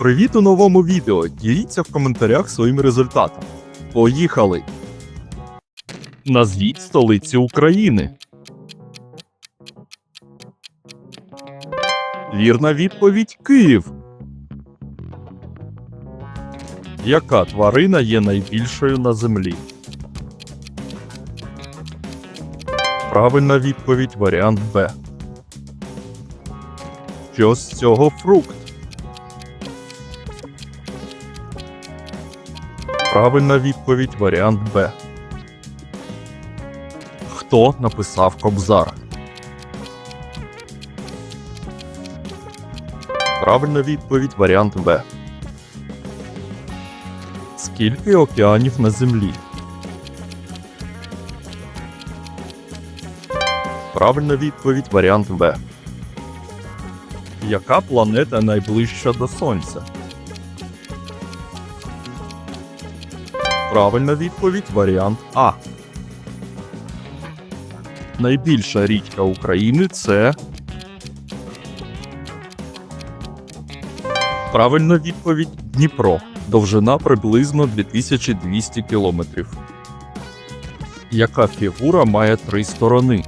Привіт у новому відео. Діліться в коментарях своїм результатом. Поїхали! Назвіть столицю України. Вірна відповідь Київ. Яка тварина є найбільшою на землі? Правильна відповідь варіант Б. Що з цього фрукт? Правильна відповідь варіант Б. Хто написав Кобзар? Правильна відповідь варіант Б. Скільки океанів на землі? Правильна відповідь варіант Б. Яка планета найближча до Сонця? Правильна відповідь варіант А. Найбільша річка України це. Правильна відповідь Дніпро. Довжина приблизно 2200 кілометрів. Яка фігура має три сторони?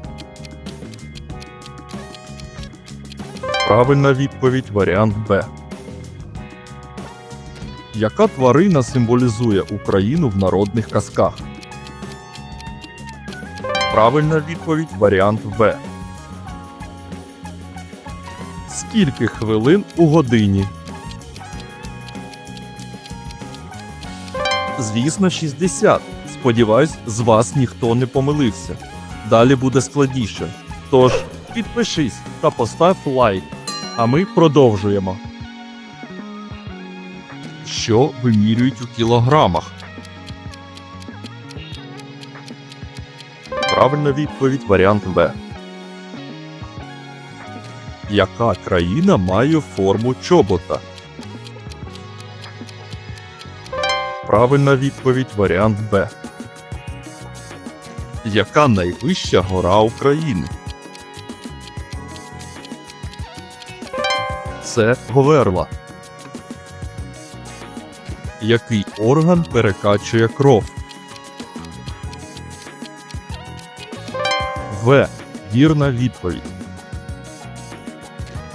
Правильна відповідь варіант Б. Яка тварина символізує Україну в народних казках? Правильна відповідь варіант В. Скільки хвилин у годині? Звісно, 60. Сподіваюсь, з вас ніхто не помилився. Далі буде складніше. Тож, підпишись та постав лайк. А ми продовжуємо. Що вимірюють у кілограмах? Правильна відповідь варіант Б. Яка країна має форму чобота? Правильна відповідь варіант Б. Яка найвища гора України? Це Говерла. Який орган перекачує кров? В. Вірна відповідь.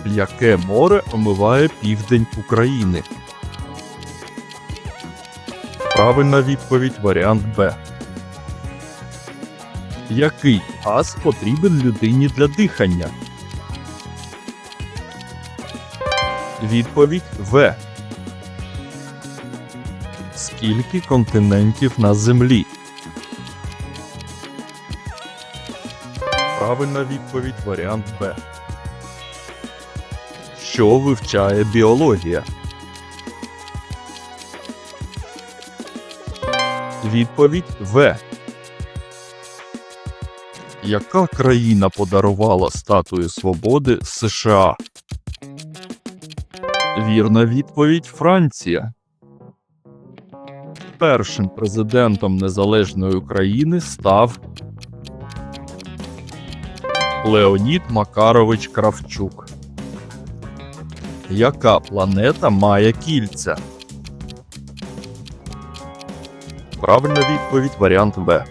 Яке море омиває південь України? Правильна відповідь варіант Б. Який газ потрібен людині для дихання? Відповідь В. Скільки континентів на Землі? Правильна відповідь варіант Б. Що вивчає біологія? Відповідь В. Яка країна подарувала статую свободи США? Вірна відповідь Франція. Першим президентом незалежної України став Леонід Макарович Кравчук. Яка планета має кільця? Правильна відповідь варіант Б.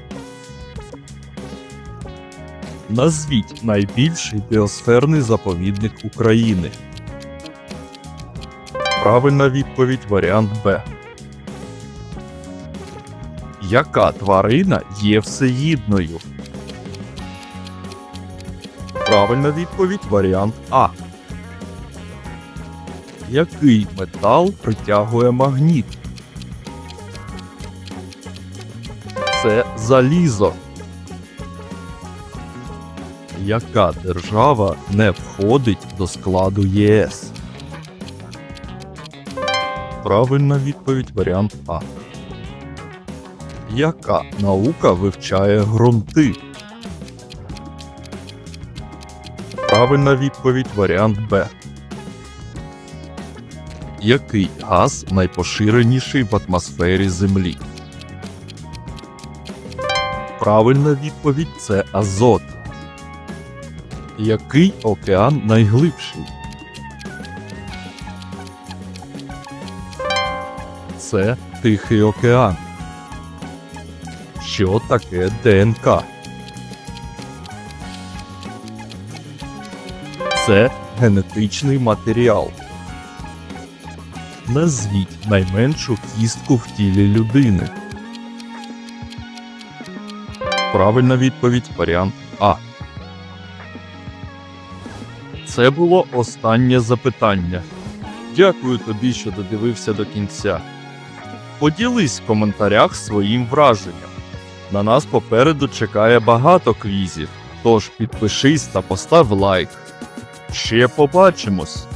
Назвіть найбільший біосферний заповідник України. Правильна відповідь варіант Б. Яка тварина є всеїдною? Правильна відповідь варіант А. Який метал притягує магніт? Це залізо. Яка держава не входить до складу ЄС? Правильна відповідь варіант А. Яка наука вивчає ґрунти? Правильна відповідь варіант Б. Який газ найпоширеніший в атмосфері Землі? Правильна відповідь це азот. Який океан найглибший? Це Тихий океан. Що таке ДНК? Це генетичний матеріал. Назвіть найменшу кістку в тілі людини. Правильна відповідь варіант А. Це було останнє запитання. Дякую тобі, що додивився до кінця. Поділись в коментарях своїм враженням. На нас попереду чекає багато квізів, тож підпишись та постав лайк. Ще побачимось!